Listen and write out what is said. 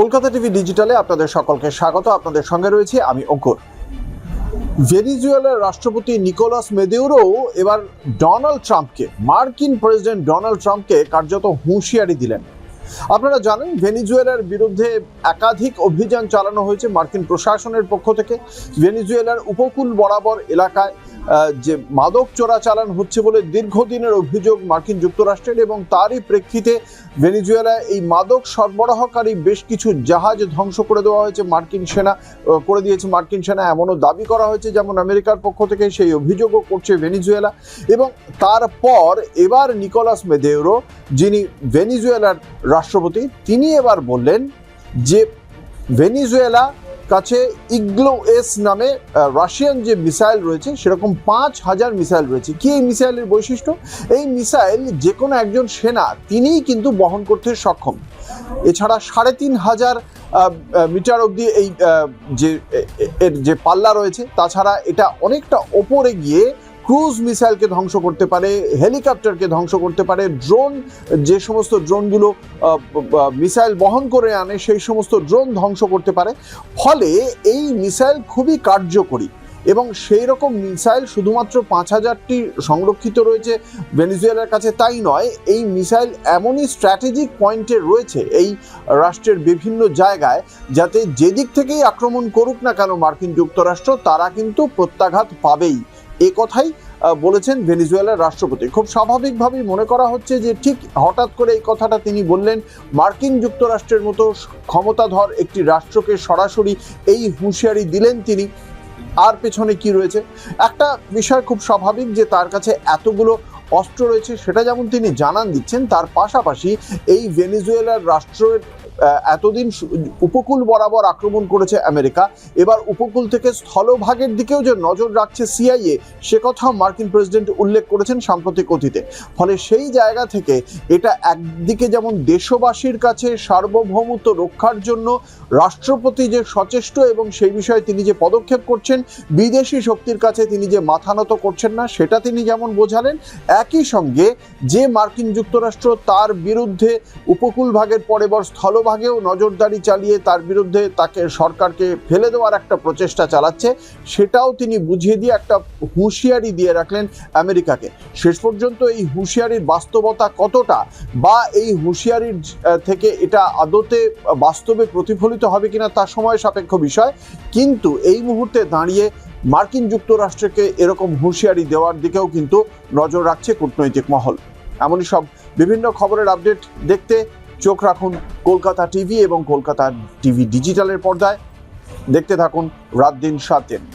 Kolkata TV ডিজিটালে আপনাদের সকলকে স্বাগত। আপনাদের সঙ্গে রয়েছে আমি অঙ্কুর। ভেনিজুয়েলার রাষ্ট্রপতি নিকোলাস মেদেউরো এবার ডোনাল্ড ট্রাম্পকে, মার্কিন প্রেসিডেন্ট ডোনাল্ড ট্রাম্পকে কার্যত হুঁশিয়ারি দিলেন। আপনারা জানেন, ভেনিজুয়েলার বিরুদ্ধে একাধিক অভিযান চালানো হয়েছে মার্কিন প্রশাসনের পক্ষ থেকে। ভেনিজুয়েলার উপকূল বরাবর এলাকায় যে মাদক চোরাচালান হচ্ছে বলে দীর্ঘদিনের অভিযোগ মার্কিন যুক্তরাষ্ট্রের এবং তারই প্রেক্ষিতে ভেনিজুয়েলায় এই মাদক সরবরাহকারী বেশ কিছু জাহাজ ধ্বংস করে দেওয়া হয়েছে মার্কিন সেনা করে দিয়েছে মার্কিন সেনা। এমনও দাবি করা হয়েছে যেমন আমেরিকার পক্ষ থেকে সেই অভিযোগও করছে ভেনিজুয়েলা। এবং তারপর এবার নিকোলাস মেদেউরো যিনি ভেনিজুয়েলার রাষ্ট্রপতি, তিনি এবার বললেন যে ভেনিজুয়েলা কাছে ইগলো এস নামে রাশিয়ান যে মিসাইল রয়েছে, সেরকম পাঁচ হাজার মিসাইল রয়েছে। কি এই মিসাইলের বৈশিষ্ট্য? এই মিসাইল যে কোনো একজন সেনা, তিনিই কিন্তু বহন করতে সক্ষম। এছাড়া সাড়ে তিন হাজার মিটার অবধি এই যে এর যে পাল্লা রয়েছে, তাছাড়া এটা অনেকটা ওপরে গিয়ে ক্রুজ মিসাইলকে ধ্বংস করতে পারে, হেলিকপ্টারকে ধ্বংস করতে পারে, ড্রোন, যে সমস্ত ড্রোনগুলো মিসাইল বহন করে আনে, সেই সমস্ত ড্রোন ধ্বংস করতে পারে। ফলে এই মিসাইল খুবই কার্যকরী এবং সেই রকম মিসাইল শুধুমাত্র পাঁচ হাজারটি সংরক্ষিত রয়েছে ভেনিজুয়েলার কাছে, তাই নয়, এই মিসাইল এমনই স্ট্র্যাটেজিক পয়েন্টে রয়েছে এই রাষ্ট্রের বিভিন্ন জায়গায়, যাতে যেদিক থেকেই আক্রমণ করুক না কেন মার্কিন যুক্তরাষ্ট্র, তারা কিন্তু প্রত্যাঘাত পাবেই। এ কথাই বলেছেন ভেনিজুয়েলার রাষ্ট্রপতি। খুব স্বাভাবিকভাবেই মনে করা হচ্ছে যে ঠিক হঠাৎ করে এই কথাটা তিনি বললেন, মার্কিন যুক্তরাষ্ট্রের মতো ক্ষমতাধর একটি রাষ্ট্রকে সরাসরি এই হুঁশিয়ারি দিলেন তিনি। আর পেছনে কি রয়েছে? একটা বিষয় খুব স্বাভাবিক যে তার কাছে এতগুলো অস্ত্র রয়েছে, সেটা যেমন তিনি জানান দিচ্ছেন, তার পাশাপাশি এই ভেনিজুয়েলার রাষ্ট্রের এতদিন উপকূল বরাবর আক্রমণ করেছে আমেরিকা। এবার উপকূল থেকে স্থলভাগের দিকেও যে নজর রাখছে সিআইএ, সে কথা মার্কিন প্রেসিডেন্ট উল্লেখ করেছেন সাম্প্রতিক অতীতে। ফলে সেই জায়গা থেকে এটা একদিকে যেমন দেশবাসীর কাছে সার্বভৌমত্ব রক্ষার জন্য রাষ্ট্রপতি যে সচেষ্ট এবং সেই বিষয়ে তিনি যে পদক্ষেপ করছেন, বিদেশি শক্তির কাছে তিনি যে মাথা নত করছেন না, সেটা তিনি যেমন বোঝালেন, একই সঙ্গে যে মার্কিন যুক্তরাষ্ট্র তার বিরুদ্ধে উপকূল ভাগের পরে এবার স্থলভাগেও নজরদারি চালিয়ে তার বিরুদ্ধে তাকে সরকারকে ফেলে দেওয়ার একটা প্রচেষ্টা চালাচ্ছে, সেটাও তিনি বুঝিয়ে দিয়ে একটা হুঁশিয়ারি দিয়ে রাখলেন আমেরিকাকে। শেষ পর্যন্ত এই হুঁশিয়ারির বাস্তবতা কতটা বা এই হুঁশিয়ারির থেকে এটা আদতে বাস্তবে প্রতিফলিত হবে কিনা তার সময় সাপেক্ষ বিষয়। কিন্তু এই মুহূর্তে দাঁড়িয়ে মার্কিন যুক্তরাষ্ট্রকে এরকম হুঁশিয়ারি দেওয়ার দিকেও কিন্তু নজর রাখছে কূটনৈতিক মহল। এমনই সব বিভিন্ন খবরের আপডেট দেখতে চোখ রাখুন কলকাতা টিভি এবং কলকাতা টিভি ডিজিটালের পর্দায়। দেখতে থাকুন রাত দিন সাত দিন।